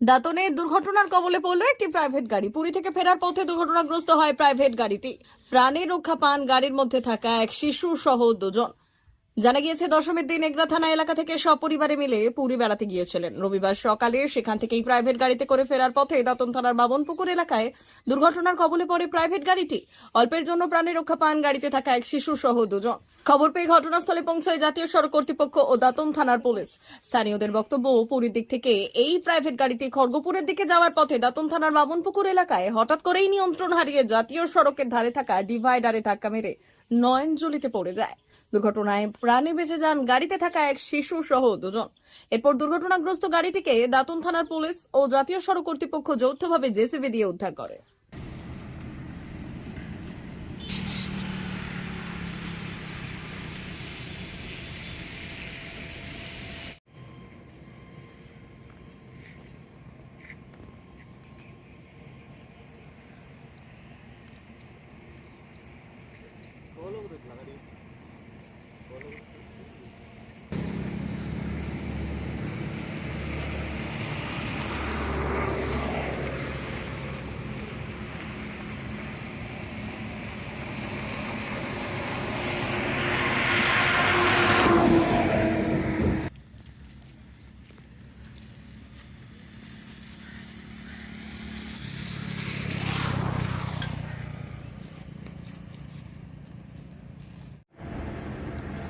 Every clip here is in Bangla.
দাতনে দুর্ঘটনার কবলে পড়ল একটি প্রাইভেট গাড়ি। পুরী থেকে ফেরার পথে দুর্ঘটনাগ্রস্ত হয় প্রাইভেট গাড়িটি। প্রাণে রক্ষা পান গাড়ির মধ্যে থাকা এক শিশু সহ দুজন। জানা গিয়েছে, দশমীর দিন এগরা থানা এলাকা থেকে সপরিবারে মিলে পুরী বেড়াতে গিয়েছিলেন। রবিবার সকালে সেখান থেকেই প্রাইভেট গাড়িতে করে ফেরার পথে দাতন থানার বাবনপুকুর এলাকায় দুর্ঘটনার কবলে পড়ে প্রাইভেট গাড়িটি। অল্পের জন্য প্রাণে রক্ষা পান গাড়িতে থাকা এক শিশু সহ দুজন। খবর পেয়ে ঘটনাস্থলে পৌঁছয় জাতীয় সড়ক কর্তৃপক্ষ ও দাতন থানার পুলিশ। স্থানীয়দের বক্তব্য, পুরীর দিক থেকে এই প্রাইভেট গাড়িটি খড়গপুরের দিকে যাওয়ার পথে দাতন থানার বাবনপুকুর এলাকায় হঠাৎ করেই নিয়ন্ত্রণ হারিয়ে জাতীয় সড়কের ধারে থাকা ডিভাইডারে ধাক্কা মেরে নয়নজলিতে পড়ে যায়। দুর্ঘটনায় প্রাণে বেঁচে যান গাড়িতে থাকা এক শিশু সহ দুজন। এরপর দুর্ঘটনাগ্রস্ত গাড়িটিকে দাতন থানার পুলিশ ও জাতীয় সড়ক কর্তৃপক্ষ যৌথভাবে জেসিবি দিয়ে উদ্ধার করে। കൊടുക്കണം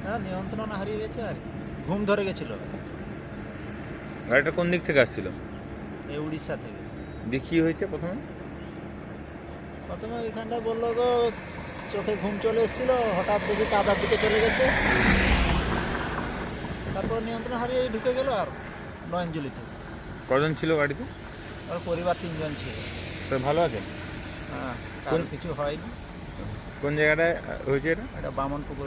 হ্যাঁ নিয়ন্ত্রণ হারিয়ে গেছে আর কি। ঘুম ধরে গেছিল। গাড়িটা কোন দিক থেকে আসছিল? এই উড়িষ্যা থেকে। কি হয়েছে প্রথমে? প্রথমে ওইখানটা বলল তো চোখে ঘুম চলে এসেছিল হঠাৎ দেখি কাদার দিকে চলে গেছে। তারপর নিয়ন্ত্রণ হারিয়ে এই ঢুকে গেল আর নয়নজলিতে। কজন ছিল গাড়িতে? আর পরিবার তিনজন ছিল। সব ভালো আছে? হ্যাঁ কারও কিছু হয়নি। কোন জায়গাটায় আহ, হয়েছে এটা? এটা বামন পুকুর